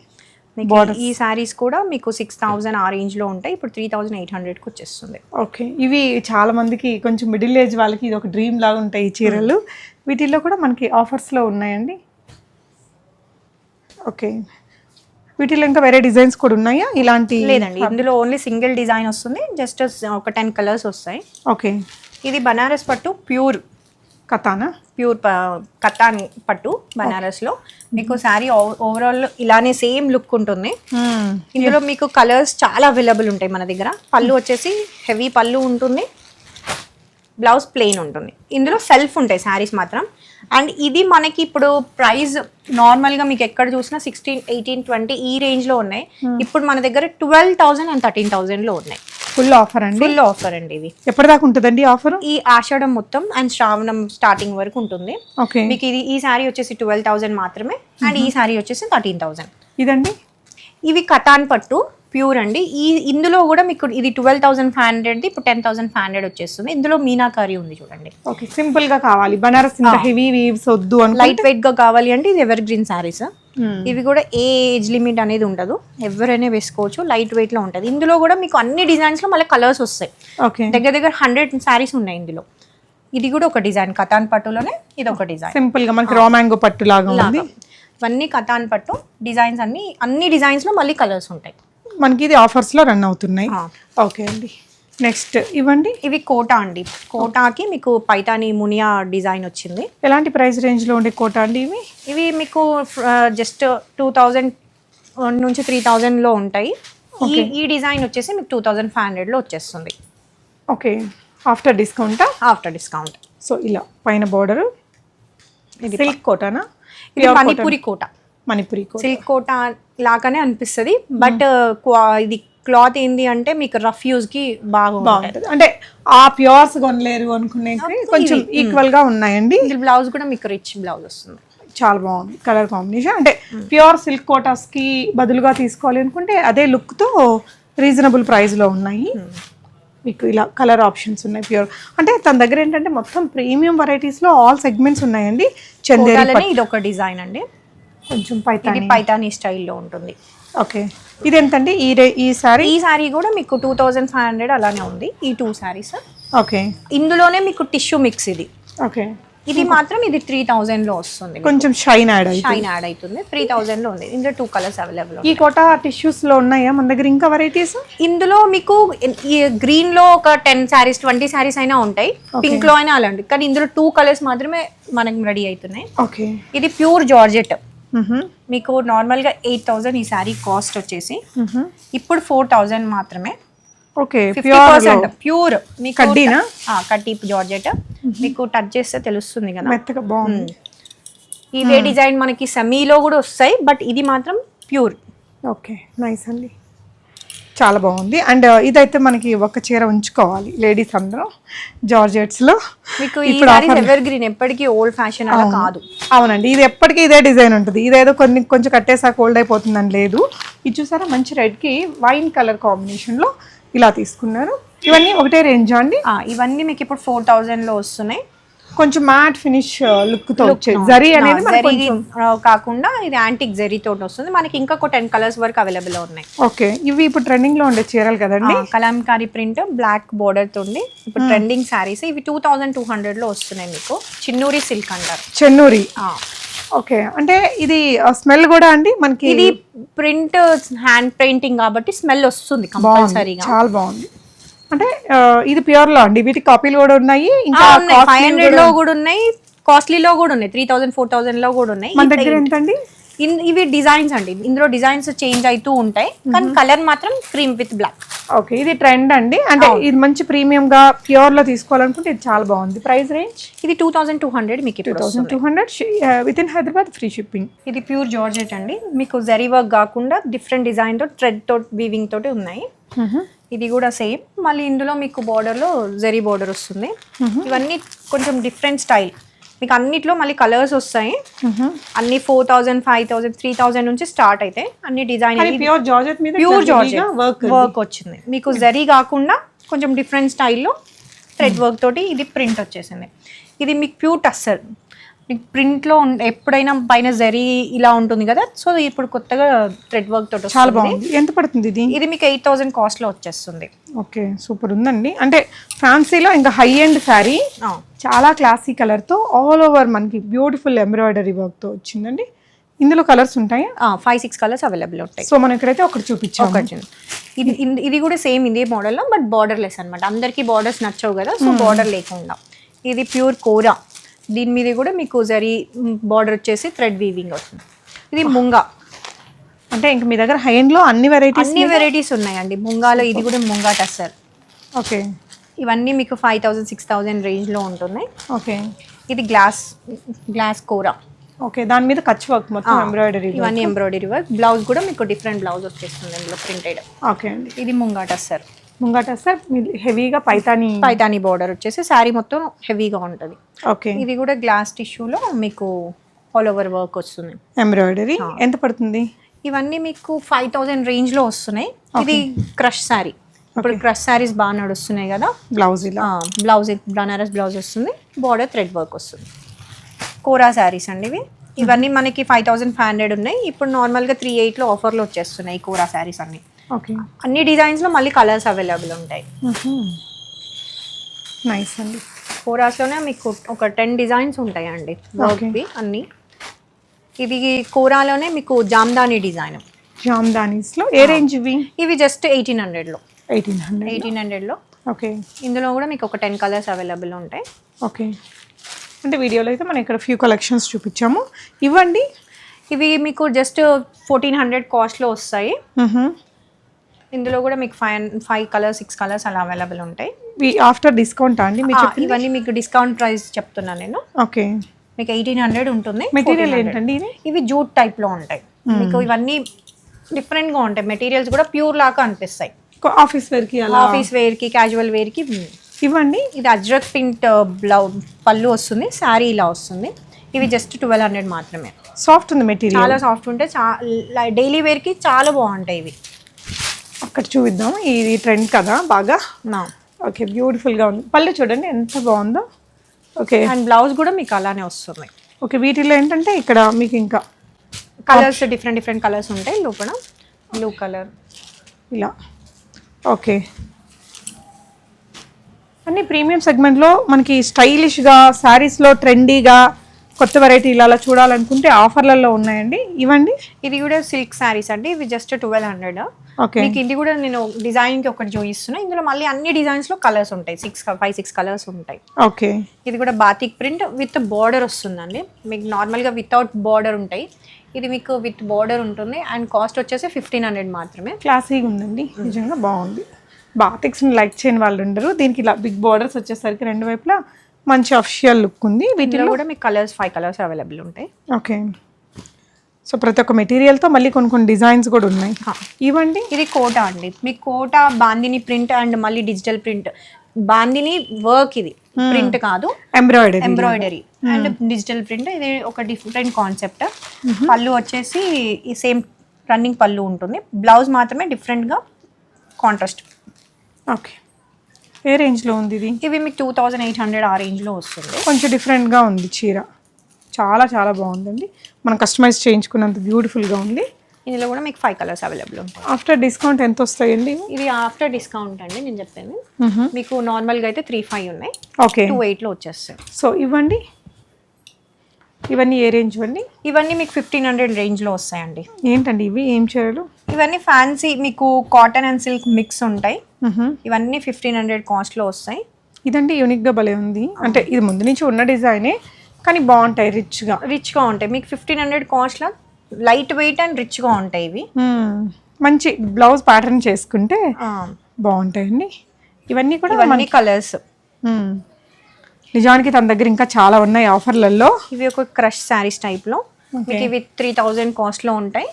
మీకు ఈ శారీస్ కూడా మీకు సిక్స్ థౌజండ్ ఆ రేంజ్లో ఉంటాయి. ఇప్పుడు త్రీ థౌజండ్ ఎయిట్ హండ్రెడ్కి వచ్చేస్తుంది. ఓకే. ఇవి చాలా మందికి కొంచెం మిడిల్ ఏజ్ వాళ్ళకి ఇది ఒక డ్రీమ్ లాగా ఉంటాయి ఈ చీరలు. వీటిల్లో కూడా మనకి ఆఫర్స్లో ఉన్నాయండి. ఓకే. వీటిలో ఇంకా వేరే డిజైన్స్ కూడా ఉన్నాయా? ఇలాంటి లేదండి. ఇందులో ఓన్లీ సింగిల్ డిజైన్ వస్తుంది. జస్ట్ ఒక టెన్ కలర్స్ వస్తాయి. ఓకే. ఇది బనారస్ పట్టు ప్యూర్ కథానా? ప్యూర్ కతాన్ పట్టు బనారస్లో. మీకు శారీ ఓవరాల్ ఇలానే సేమ్ లుక్ ఉంటుంది. ఇందులో మీకు కలర్స్ చాలా అవైలబుల్ ఉంటాయి మన దగ్గర. పళ్ళు వచ్చేసి హెవీ పళ్ళు ఉంటుంది. బ్లౌజ్ ప్లెయిన్ ఉంటుంది. ఇందులో సెల్ఫ్ ఉంటాయి శారీస్ మాత్రం. అండ్ ఇది మనకి ఇప్పుడు ప్రైస్ నార్మల్గా మీకు ఎక్కడ చూసినా సిక్స్టీన్ ఎయిటీన్ ట్వంటీ ఈ రేంజ్లో ఉన్నాయి. ఇప్పుడు మన దగ్గర ట్వెల్వ్ థౌసండ్ అండ్ థర్టీన్ థౌసండ్లో ఉన్నాయి. ఫుల్ ఆఫర్ అండి? ఫుల్ ఆఫర్ అండి ఇది. ఎప్పటిదాకా ఉంటుందండి ఆఫర్ ఈ ఆషాఢం మొత్తం అండ్ శ్రావణం స్టార్టింగ్ వరకు ఉంటుంది. ఓకే మీకు ఇది ఈ శారీ వచ్చేసి ట్వెల్వ్ థౌసండ్ మాత్రమే. అండ్ ఈ శారీ వచ్చేసి థర్టీన్ థౌసండ్. ఇదండి? ఇవి కతాన్ పట్టు ప్యూర్ అండి. ఈ ఇందులో కూడా మీకు ఇది ట్వెల్వ్ థౌసండ్ ఫైవ్ హండ్రెడ్ ఇప్పుడు టెన్ థౌసండ్ ఫైవ్ హండ్రెడ్ వచ్చేస్తుంది. ఇందులో మీనాకారి ఉంది చూడండి. ఓకే సింపుల్గా కావాలి. బనారస్ హెవీ వీవ్స్ వద్దు అని లైట్ వెయిట్గా కావాలి అంటే ఇది ఎవర్ గ్రీన్ శారీస్ ఇవి కూడా ఏ ఏజ్ లిమిట్ అనేది ఉండదు. ఎవరైనా వేసుకోవచ్చు లైట్ వెయిట్లో ఉంటుంది. ఇందులో కూడా మీకు అన్ని డిజైన్స్లో మళ్ళీ కలర్స్ వస్తాయి. ఓకే. దగ్గర దగ్గర హండ్రెడ్ శారీస్ ఉన్నాయి ఇందులో. ఇది కూడా ఒక డిజైన్ కతాన్ పట్టులోనే ఇది ఒక డిజైన్ సింపుల్గా మనకి రోమాంగో పట్టు లాగా. ఉంది. ఇవన్నీ కతాన్ పట్టు. డిజైన్స్ అన్ని అన్ని డిజైన్స్లో మళ్ళీ కలర్స్ ఉంటాయి. మనకి ఇది ఆఫర్స్లో రన్ అవుతున్నాయి. ఓకే అండి. నెక్స్ట్ ఇవ్వండి. ఇవి కోటా అండి. కోటాకి మీకు పైతాని మునియా డిజైన్ వచ్చింది. ఎలాంటి ప్రైస్ రేంజ్లో ఉండే కోట అండి ఇవి? ఇవి మీకు జస్ట్ టూ థౌజండ్ నుంచి త్రీ లో ఉంటాయి. ఈ ఈ డిజైన్ వచ్చేసి మీకు టూ థౌజండ్ ఫైవ్ హండ్రెడ్లో వచ్చేస్తుంది. Okay. After డిస్కౌంటా? After discount. So ఇలా పైన బోర్డర్. ఇది సిల్క్ కోటానా? ఇది మణిపురి కోట. మణిపురి కోట. సిల్క్ కోట లాగానే అనిపిస్తుంది. బట్ ఇది క్లాత్ ఏంది అంటే మీకు రఫ్ యూజ్కి బాగా బాగుంటుంది. అంటే ఆ ప్యూర్స్ కొనలేరు అనుకునే కొంచెం ఈక్వల్గా ఉన్నాయండి. బ్లౌజ్ కూడా మీకు రిచ్ బ్లౌజ్ వస్తుంది. చాలా బాగుంది. కలర్ కాంబినేషన్ అంటే ప్యూర్ సిల్క్ కోటాస్కి బదులుగా తీసుకోవాలి అనుకుంటే అదే లుక్తో రీజనబుల్ ప్రైస్లో ఉన్నాయి. మీకు ఇలా కలర్ ఆప్షన్స్ ఉన్నాయి ప్యూర్. అంటే తన దగ్గర ఏంటంటే మొత్తం ప్రీమియం వెరైటీస్లో ఆల్ సెగ్మెంట్స్ ఉన్నాయండి. చందేరి ఇది ఒక డిజైన్ అండి. కొంచెం పైతాని. పైతానీ స్టైల్లో ఉంటుంది. ఓకే. ఇది ఎంతండి? ఈ రే ఈ సారీ ఈ శారీ కూడా మీకు టూ థౌజండ్ ఫైవ్ హండ్రెడ్ అలానే ఉంది. ఈ టూ శారీస్ ఓకే. ఇందులోనే మీకు టిష్యూ మిక్స్ ఇది. ఓకే. ఇది మాత్రం ఇది త్రీ థౌజండ్లో వస్తుంది కొంచెం షైన్ యాడ్ షైన్ యాడ్ అవుతుంది. త్రీ థౌజండ్లో ఉంది. ఇందులో టూ కలర్స్ అవైలబుల్ ఈ కోట టిష్యూస్లో ఉన్నాయా? మన దగ్గర ఇంకా వెరైటీస్ ఇందులో మీకు ఈ గ్రీన్లో ఒక టెన్ శారీస్ ట్వంటీ శారీస్ అయినా ఉంటాయి. పింక్లో అయినా అలాంటి కానీ ఇందులో టూ కలర్స్ మాత్రమే మనకి రెడీ అవుతున్నాయి. ఓకే ఇది ప్యూర్ జార్జెట్ మీకు నార్మల్గా ఎయిట్ థౌసండ్ ఈ శారీ కాస్ట్ వచ్చేసి. ఇప్పుడు ఫోర్ థౌజండ్ మాత్రమే. ఓకే ప్యూర్ ప్యూర్ మీకు కడ్డీనా? కడ్డీ జార్జెట్ మీకు టచ్ చేస్తే తెలుస్తుంది కదా. మెత్తగా బాగుంది. ఇదే డిజైన్ మనకి సెమీలో కూడా వస్తాయి బట్ ఇది మాత్రం ప్యూర్. ఓకే నైస్ అండి. చాలా బాగుంది. అండ్ ఇదైతే మనకి ఒక చీర ఉంచుకోవాలి లేడీస్ అందరం జార్జెట్స్లో మీకు ఎవర్ గ్రీన్ ఎప్పటికీ ఓల్డ్ ఫ్యాషన్ అలా కాదు. అవునండి ఇది ఎప్పటికీ ఇదే డిజైన్ ఉంటుంది. ఇదేదో కొన్ని కొంచెం కట్టేసాక ఓల్డ్ అయిపోతుందని లేదు. ఇది చూసారా మంచి రెడ్కి వైన్ కలర్ కాంబినేషన్లో ఇలా తీసుకున్నారు ఇవన్నీ ఒకటే రేంజా అండి? ఇవన్నీ మీకు ఇప్పుడు ఫోర్ థౌజండ్లో వస్తున్నాయి. కొంచెం మ్యాట్ ఫినిష్ లుక్తో వచ్చేది జరీ అనేది జరీ కాకుండా ఇది యాంటిక్ జరీ తోటి వస్తుంది. మనకి ఇంకా ఒక టెన్ కలర్స్ వరకు అవైలబుల్ ఉన్నాయి. ఓకే ఇవి ఇప్పుడు ట్రెండింగ్లో ఉండే చీరలు కదండి? కలంకారీ ప్రింట్ బ్లాక్ బోర్డర్ తోండి ఇప్పుడు ట్రెండింగ్ శారీస్ ఇవి టూ థౌజండ్ టూ హండ్రెడ్లో వస్తున్నాయి మీకు. చిన్నూరి సిల్క్ అంటారు. చెన్నూరి. ఓకే. అంటే ఇది స్మెల్ కూడా అండి మనకి? ఇది ప్రింట్ హ్యాండ్ పెయింటింగ్ కాబట్టి స్మెల్ వస్తుంది కంపల్సరీగా. చాలా బాగుంది. అంటే ఇది ప్యూర్లో అండి? వీటి కాపీలు కూడా ఉన్నాయి. ఇంకా ఫైవ్ హండ్రెడ్లో కూడా ఉన్నాయి. కాస్ట్లీ లో కూడా ఉన్నాయి. త్రీ థౌసండ్ ఫోర్ థౌసండ్లో కూడా ఉన్నాయి. మన దగ్గర ఎంతండి? ఇన్- ఇవి డిజైన్స్ అండి. ఇందులో డిజైన్స్ చేంజ్ అవుతూ ఉంటాయి. కానీ కలర్ మాత్రం క్రీమ్ విత్ బ్లాక్. ఓకే ఇది ట్రెండ్ అండి. అంటే ఇది మంచి ప్రీమియం గా ప్యూర్లో తీసుకోవాలనుకుంటే ఇది చాలా బాగుంది. ప్రైస్ రేంజ్ ఇది టూ థౌసండ్ టూ హండ్రెడ్ మీకు ఇప్పుడు thousand two hundred with in Hyderabad free shipping ఇది ప్యూర్ జార్జెట్ అండి. మీకు జరీ వర్క్ కాకుండా డిఫరెంట్ డిజైన్తో థ్రెడ్తో వీవింగ్ తోటి ఉన్నాయి. ఇది కూడా సేమ్ మళ్ళీ ఇందులో మీకు border లో జరీ బోర్డర్ వస్తుంది. ఇవన్నీ కొంచెం డిఫరెంట్ స్టైల్ మీకు అన్నిట్లో మళ్ళీ కలర్స్ వస్తాయి. అన్ని four thousand five thousand three thousand నుంచి స్టార్ట్ అవుతాయి అన్ని డిజైన్ ప్యూర్ జార్జెట్ మీద ప్యూర్ జార్జెట్ వర్క్ వర్క్ వచ్చింది. మీకు జరీ కాకుండా కొంచెం డిఫరెంట్ స్టైల్లో థ్రెడ్ వర్క్ తోటి ఇది ప్రింట్ వచ్చేసింది. ఇది మీకు ప్యూర్ టస్సర్ ప్రింట్లో ఎప్పుడైనా పైన జరీ ఇలా ఉంటుంది కదా సో ఇప్పుడు కొత్తగా థ్రెడ్ వర్క్ తోటి చాలా బాగుంది. ఎంత పడుతుంది ఇది? ఇది మీకు ఎయిట్ థౌసండ్ కాస్ట్లో వచ్చేస్తుంది. ఓకే సూపర్ ఉందండి. అంటే ఫ్యాన్సీలో ఇంకా హై ఎండ్ శారీ చాలా క్లాసీ కలర్తో ఆల్ ఓవర్ మనకి బ్యూటిఫుల్ ఎంబ్రాయిడరీ వర్క్తో వచ్చిందండి. ఇందులో కలర్స్ ఉంటాయా? ఫైవ్ సిక్స్ కలర్స్ అవైలబుల్ ఉంటాయి. సో మనం ఇక్కడైతే ఒకటి చూడండి. ఇది ఇది కూడా సేమ్ ఇదే మోడల్లో బట్ బార్డర్ లెస్ అనమాట అందరికీ బార్డర్స్ నచ్చవు కదా సో బార్డర్ లేకుండా. ఇది ప్యూర్ కోరా దీని మీద కూడా మీకు జరీ బార్డర్ వచ్చేసి థ్రెడ్ వీవింగ్ వస్తుంది. ఇది ముంగా. అంటే ఇంక మీ దగ్గర హై లో అన్ని వెరైటీస్ అన్ని వెరైటీస్ ఉన్నాయండి. ముంగాలో ఇది కూడా ముంగా టస్సర్. ఓకే. ఇవన్నీ మీకు ఫైవ్ థౌసండ్ సిక్స్ థౌసండ్ రేంజ్లో ఉంటున్నాయి. ఓకే. ఇది గ్లాస్ గ్లాస్ కోరా. ఓకే దాని మీద కచ్ వర్క్ మొత్తం ఎంబ్రాయిడరీ ఇవన్నీ ఎంబ్రాయిడరీ వర్క్ బ్లౌజ్ కూడా మీకు డిఫరెంట్ బ్లౌజ్ వచ్చేస్తుంది ఇందులో ప్రింటెడ్ ఓకే అండి. ఇది ముంగా టస్సర్. ముంగట సార్ హెవీగా పైతాని పైతానీ బార్డర్ వచ్చేసి శారీ మొత్తం హెవీగా ఉంటుంది. ఓకే. ఇది కూడా గ్లాస్ టిష్యూలో మీకు ఆల్ ఓవర్ వర్క్ వస్తుంది. ఎంబ్రాయిడరీ. ఎంత పడుతుంది? ఇవన్నీ మీకు ఫైవ్ థౌజండ్ రేంజ్లో వస్తున్నాయి. ఇది క్రష్ శారీ. ఇప్పుడు క్రష్ శారీస్ బాగా నడుస్తున్నాయి కదా. బ్లౌజ్ బ్లౌజ్ బనారస్ బ్లౌజ్ వస్తుంది. బార్డర్ థ్రెడ్ వర్క్ వస్తుంది. కోరా శారీస్ అండి ఇవి. ఇవన్నీ మనకి ఫైవ్ థౌజండ్ ఫైవ్ హండ్రెడ్ ఉన్నాయి. ఇప్పుడు నార్మల్గా త్రీ ఎయిట్లో ఆఫర్లో వచ్చేస్తున్నాయి కోరా శారీస్ అన్ని. ఓకే. అన్ని డిజైన్స్లో మళ్ళీ కలర్స్ అవైలబుల్ ఉంటాయి. నైస్ అండి. కోరాస్లోనే మీకు ఒక టెన్ డిజైన్స్ ఉంటాయండి వర్క్వి అన్ని. ఇది కోరాలోనే మీకు జామ్దాని డిజైన్. జామ్దానీస్లో ఏ రేంజ్ ఇవి? ఇవి జస్ట్ ఎయిటీన్ హండ్రెడ్లో ఎయిటీన్ హండ్రెడ్ ఎయిటీన్ హండ్రెడ్లో ఓకే. ఇందులో కూడా మీకు ఒక టెన్ కలర్స్ అవైలబుల్ ఉంటాయి. ఓకే. అంటే వీడియోలో అయితే మనం ఇక్కడ ఫ్యూ కలెక్షన్స్ చూపించాము. ఇవ్వండి. ఇవి మీకు జస్ట్ ఫోర్టీన్ హండ్రెడ్ కాస్ట్లో వస్తాయి. ఇందులో కూడా మీకు five five colours six colours అలా అవైలబుల్ ఉంటాయి. ఆఫ్టర్ డిస్కౌంట్ అండి ఆ, ఇవన్నీ మీకు డిస్కౌంట్ ప్రైస్ చెప్తున్నాను నేను. ఓకే. మీకు ఎయిటీన్ హండ్రెడ్ ఉంటుంది మెటీరియల్ 1400. ఏంటండి ఇవి జూట్ టైప్లో ఉంటాయి. మీకు ఇవన్నీ డిఫరెంట్గా ఉంటాయి. మెటీరియల్స్ కూడా ప్యూర్ లాగా అనిపిస్తాయి. ఆఫీస్ వేర్కి అలా? ఆఫీస్ వేర్కి క్యాజువల్ వేర్కి ఇవ్వండి. ఇది అజ్రక్ ప్రింట్ బ్లౌజ్ పళ్ళు వస్తుంది శారీ ఇలా వస్తుంది. ఇవి జస్ట్ ట్వెల్వ్ హండ్రెడ్ మాత్రమే. సాఫ్ట్ ఉంది మెటీరియల్? చాలా సాఫ్ట్ ఉంటాయి చాలా డైలీ వేర్కి చాలా బాగుంటాయి ఇవి. అక్కడ చూపిద్దాం. ఇది ట్రెండ్ కదా బాగా? నా. ఓకే బ్యూటిఫుల్గా ఉంది. పళ్ళు చూడండి ఎంత బాగుందో. ఓకే. అండ్ బ్లౌజ్ కూడా మీకు అలానే వస్తుంది. ఓకే వీటిలో ఏంటంటే ఇక్కడ మీకు ఇంకా కలర్స్ డిఫరెంట్ డిఫరెంట్ కలర్స్ ఉంటాయి లోపల. బ్లూ కలర్ ఇలా. ఓకే. అన్ని ప్రీమియం సెగ్మెంట్లో మనకి స్టైలిష్గా శారీస్లో ట్రెండీగా కొత్త వెరైటీలు అలా చూడాలనుకుంటే ఆఫర్లలో ఉన్నాయండి. ఇవ్వండి ఇది కూడా సిల్క్ శారీస్ అండి. ఇవి జస్ట్ ట్వెల్వ్ హండ్రెడ్ ఓకే. మీకు ఇది కూడా నేను డిజైన్కి ఒకటి చూపిస్తున్నా. ఇందులో మళ్ళీ అన్ని డిజైన్స్లో కలర్స్ ఉంటాయి. సిక్స్ ఫైవ్ సిక్స్ కలర్స్ ఉంటాయి. ఓకే. ఇది కూడా బాతిక్ ప్రింట్ విత్ బార్డర్ వస్తుందండి. మీకు నార్మల్గా వితౌట్ బార్డర్ ఉంటాయి. ఇది మీకు విత్ బార్డర్ ఉంటుంది. అండ్ కాస్ట్ వచ్చేసి ఫిఫ్టీన్ హండ్రెడ్ మాత్రమే. క్లాసీగా ఉందండి. నిజంగా బాగుంది. బాతిక్స్ని లైక్ చేయని వాళ్ళు ఉండరు. దీనికి ఇలా బిగ్ బార్డర్స్ వచ్చేసరికి రెండు వైపులా మంచి అఫిషియల్ లుక్ ఉంది. వీటిలో కూడా మీకు కలర్స్ ఫైవ్ కలర్స్ అవైలబుల్ ఉంటాయి. ఓకే సో ప్రతి ఒక్క మెటీరియల్తో మళ్ళీ కొన్ని కొన్ని డిజైన్స్ కూడా ఉన్నాయి. ఇవ్వండి ఇది కోట అండి. మీకు కోట బాందిని ప్రింట్ అండ్ మళ్ళీ డిజిటల్ ప్రింట్ బాందిని వర్క్ ఇది. ప్రింట్ కాదు. Embroidery embroidery and digital print ఇది ఒక డిఫరెంట్ కాన్సెప్ట్ పళ్ళు వచ్చేసి ఈ సేమ్ రన్నింగ్ పళ్ళు ఉంటుంది. బ్లౌజ్ మాత్రమే డిఫరెంట్గా కాంట్రాస్ట్ ఓకే ఏ రేంజ్లో ఉంది ఇది? ఇవి మీకు టూ థౌజండ్ ఎయిట్ హండ్రెడ్ ఆ రేంజ్లో వస్తుంది. కొంచెం డిఫరెంట్గా ఉంది చీర. చాలా చాలా బాగుందండి. మనం కస్టమైజ్ చేయించుకున్నంత బ్యూటిఫుల్గా ఉంది. ఇందులో కూడా మీకు ఫైవ్ కలర్స్ అవైలబుల్ ఉంటాయి. ఆఫ్టర్ డిస్కౌంట్ ఎంత వస్తాయండి? ఇది ఆఫ్టర్ డిస్కౌంట్ అండి నేను చెప్పాను. మీకు నార్మల్గా అయితే త్రీ ఫైవ్ ఉన్నాయి. ఓకే. టూ ఎయిట్లో వచ్చేస్తాయి. సో ఇవ్వండి. ఇవన్నీ ఏ రేంజ్ ఇవ్వండి? ఇవన్నీ మీకు ఫిఫ్టీన్ హండ్రెడ్ రేంజ్లో వస్తాయండి. ఏంటండి ఇవి? ఏం చీరలు? ఇవన్నీ ఫ్యాన్సీ మీకు కాటన్ అండ్ సిల్క్ మిక్స్ ఉంటాయి. ఇవన్నీ ఫిఫ్టీన్ హండ్రెడ్ కాస్ట్లో వస్తాయి. ఇదండి యూనిక్గా భలే ఉంది. అంటే ఇది ముందు నుంచి ఉన్న డిజైనే కానీ బాగుంటాయి రిచ్గా. రిచ్గా ఉంటాయి. మీకు ఫిఫ్టీన్ హండ్రెడ్ కాస్ట్లో లైట్ వెయిట్ అండ్ రిచ్గా ఉంటాయి ఇవి. మంచి బ్లౌజ్ ప్యాటర్న్ చేసుకుంటే బాగుంటాయియండి ఇవన్నీ కూడా ఇవన్నీ కలర్స్. నిజానికి తన దగ్గర ఇంకా చాలా ఉన్నాయి ఆఫర్లలో. ఇవి ఒక క్రష్ శారీస్ టైప్లో. మీకు ఇవి త్రీ థౌజండ్ కాస్ట్లో ఉంటాయి.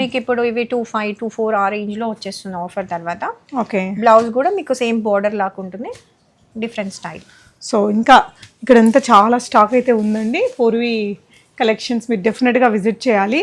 మీకు ఇప్పుడు ఇవి టూ ఫైవ్ టూ ఫోర్ ఆ రేంజ్లో వచ్చేస్తుంది ఆఫర్ తర్వాత. ఓకే బ్లౌజ్ కూడా మీకు సేమ్ బార్డర్ లాగా ఉంటుంది. డిఫరెంట్ స్టైల్ సో ఇంకా ఇక్కడ అంతా చాలా స్టాక్ అయితే ఉందండి. పూర్వీ కలెక్షన్స్ మీరు డెఫినెట్గా విజిట్ చేయాలి.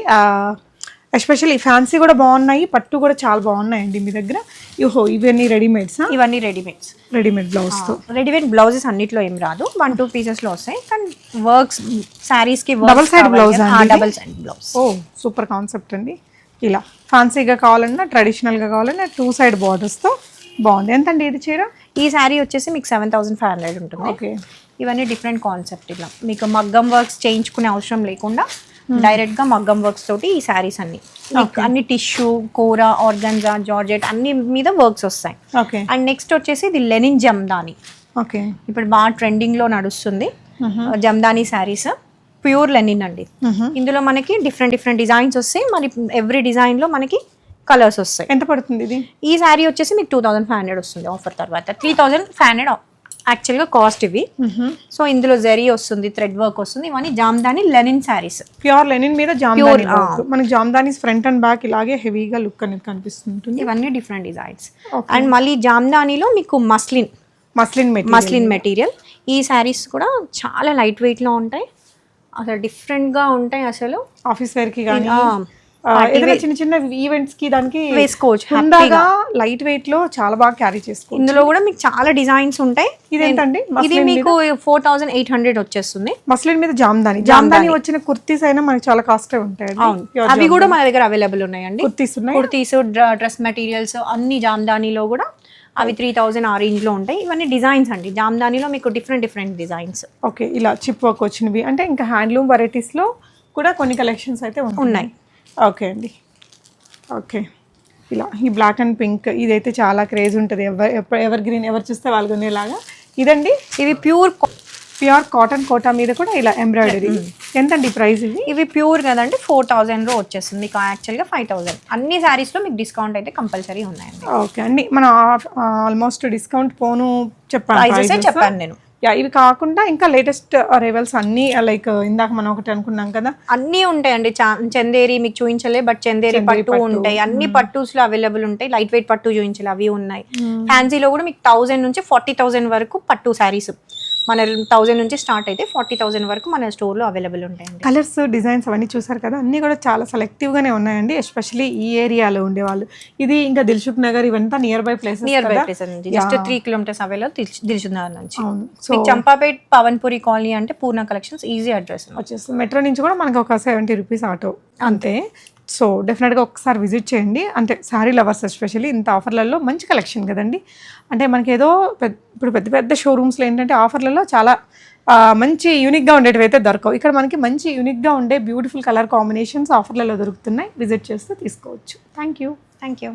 ఎస్పెషల్లీ ఫ్యాన్సీ కూడా బాగున్నాయి పట్టు కూడా చాలా బాగున్నాయండి మీ దగ్గర. యూహో ఇవన్నీ రెడీమేడ్స్ ఇవన్నీ రెడీమేడ్స్. రెడీమేడ్ బ్లౌజ్తో రెడీమేడ్ బ్లౌజెస్ అన్నిట్లో ఏం రాదు. వన్ టూ పీసెస్లో వస్తాయి. కానీ వర్క్స్ శారీస్కి blouse అండి ఇది? డబల్ సైడ్ బ్లౌజ్ ఓ సూపర్ కాన్సెప్ట్ అండి. ఇలా ఫ్యాన్సీగా కావాలన్నా ట్రెడిషనల్గా కావాలన్నా టూ సైడ్ బార్డర్స్తో బాగుంది. ఎంతండి ఇది చీర? ఈ శారీ వచ్చేసి మీకు సెవెన్ థౌసండ్ ఫైవ్ హండ్రెడ్ ఉంటుంది. ఓకే. ఇవన్నీ డిఫరెంట్ కాన్సెప్ట్ ఇలా. మీకు మగ్గం వర్క్స్ చేయించుకునే అవసరం లేకుండా డైరెక్ట్గా మగ్గం వర్క్స్ తోటి ఈ శారీస్ అన్ని. అన్ని టిష్యూ కూర ఆర్గన్జా జార్జెట్ అన్ని మీద వర్క్స్ వస్తాయి. ఓకే అండ్ నెక్స్ట్ వచ్చేసి ఇది లెనిన్ జమ్దాని. ఓకే ఇప్పుడు బాగా ట్రెండింగ్లో నడుస్తుంది జమ్దాని శారీస్. ప్యూర్ లెనిన్ అండి. ఇందులో మనకి డిఫరెంట్ డిఫరెంట్ డిజైన్స్ వస్తాయి. మరి ఎవ్రీ డిజైన్లో మనకి కలర్స్ వస్తాయి. ఎంత పడుతుంది ఇది? ఈ శారీ వచ్చేసి మీకు టూ థౌసండ్ ఫైవ్ హండ్రెడ్ వస్తుంది ఆఫర్ తర్వాత. త్రీ థౌసండ్ ఫైవ్ హండ్రెడ్ యాక్చువల్గా కాస్ట్ ఇవి. సో ఇందులో జరీ వస్తుంది థ్రెడ్ వర్క్ వస్తుంది ఇవన్నీ Jamdani linen sarees pure linen మీద జామ్దాని. మనకి జామ్దాని ఫ్రంట్ అండ్ బ్యాక్ ఇలాగే హెవీగా లుక్ అనేది కనిపిస్తుంటుంది. ఇవన్నీ డిఫరెంట్ డిజైన్స్ అండ్ మళ్ళీ జామ్దానిలో మీకు muslin muslin material muslin material ఈ శారీస్ కూడా చాలా లైట్ వెయిట్లో ఉంటాయి. అసలు డిఫరెంట్గా ఉంటాయి అసలు. ఆఫీస్ వేర్కి కానీ ఏదైనా చిన్న చిన్న ఈవెంట్స్కి దానికి వేసుకోవచ్చు హుందాగా లైట్ వెయిట్లో చాలా బాగా క్యారీ చేసుకోవచ్చు. ఇందులో కూడా మీకు చాలా డిజైన్స్ ఉంటాయి. ఇదేంటండి? ఇది మీకు ఫోర్ థౌసండ్ ఎయిట్ హండ్రెడ్ వచ్చేస్తుంది. మస్లిన్ మీద జామ్దాని. జామ్దాని. వచ్చిన కుర్తీస్ అయినా మనకి చాలా కాస్ట్ ఉంటాయి అవును. అవి కూడా మన దగ్గర అవైలబుల్ ఉన్నాయండి. కుర్తీస్ ఉన్నాయి? కుర్తీస్ డ్రెస్ మెటీరియల్స్ అన్ని జామ్దానిలో కూడా అవి త్రీ థౌజండ్ ఆ range లో ఉంటాయి. ఇవన్నీ డిజైన్స్ అండి. జామ్దానిలో మీకు డిఫరెంట్ డిఫరెంట్ డిజైన్స్ ఓకే ఇలా చిప్ వర్క్ వచ్చినవి. అంటే ఇంకా హ్యాండ్లూమ్ వెరైటీస్లో కూడా కొన్ని కలెక్షన్స్ అయితే ఉన్నాయి. ఓకే అండి. ఓకే. ఇలా ఈ బ్లాక్ అండ్ పింక్ ఇదైతే చాలా క్రేజ్ ఉంటుంది. ఎవర్ ఎవర్ గ్రీన్ ఎవరు చూస్తే వాళ్ళు కొనేలాగా. ఇదండి ఇవి ప్యూర్ ప్యూర్ కాటన్ కోటా మీద కూడా ఇలా ఎంబ్రాయిడరీ. ఎంతండి ప్రైస్ ఇది? ఇవి ప్యూర్ కదండి ఫోర్ థౌజండ్లో వచ్చేస్తుంది. మీకు యాక్చువల్గా ఫైవ్ థౌసండ్. అన్ని శారీస్లో మీకు డిస్కౌంట్ అయితే కంపల్సరీ ఉన్నాయండి. ఓకే అండి. మన ఆల్మోస్ట్ డిస్కౌంట్ పోను చెప్పాను. చెప్పాను నేను. యా ఇవి కాకుండా ఇంకా లేటెస్ట్ అరైవల్స్ అన్నీ లైక్ ఇందాక మనం ఒకటి అనుకున్నాం కదా. అన్నీ ఉంటాయండి. చందేరి మీకు చూపించలే బట్ చందేరి పట్టు ఉంటాయి. అన్ని పట్టుస్లో అవైలబుల్ ఉంటాయి. లైట్ వెయిట్ పట్టు చూపించలే అవి ఉన్నాయి. ఫ్యాన్సీలో కూడా మీకు థౌసండ్ నుంచి ఫార్టీ థౌసండ్ వరకు పట్టు శారీస్. మన థౌసండ్ నుంచి స్టార్ట్ అయితే ఫార్టీ థౌసండ్ వరకు మన store లో అవైలబుల్ ఉంటాయండి. కలర్స్ డిజైన్స్ అవన్నీ చూసారు కదా అన్నీ కూడా చాలా సెలెక్టివ్గానే ఉన్నాయండి ఎస్పెషల్లీ ఈ ఏరియాలో ఉండేవాళ్ళు. ఇది ఇంకా దిల్సుఖ్ నగర్ ఇవంతా nearby places nearby place నుంచి జస్ట్ త్రీ కిలోమీటర్స్ అవైలబుల్ దిల్చున్నారు నుంచి. అవును. సో చంపాపేట్ పవన్పురి కాలనీ అంటే పూర్ణ కలెక్షన్స్ ఈజీ అడ్రస్ వచ్చేస్తుంది. మెట్రో నుంచి కూడా మనకి ఒక సెవెంటీ రూపీస్ ఆటో. అంతే. సో డెఫినెట్గా ఒకసారి విజిట్ చేయండి. అంటే శారీ లవర్స్ ఎస్పెషల్లీ ఇంత ఆఫర్లలో మంచి కలెక్షన్ కదండి. అంటే మనకి ఏదో పెద్ద ఇప్పుడు పెద్ద పెద్ద షోరూమ్స్లో ఏంటంటే ఆఫర్లలో చాలా మంచి యూనిక్గా ఉండేటివి అయితే దొరకవు. ఇక్కడ మనకి మంచి యూనిక్గా ఉండే బ్యూటిఫుల్ కలర్ కాంబినేషన్స్ ఆఫర్లలో దొరుకుతున్నాయి. విజిట్ చేస్తే తీసుకోవచ్చు. Thank you. Thank you.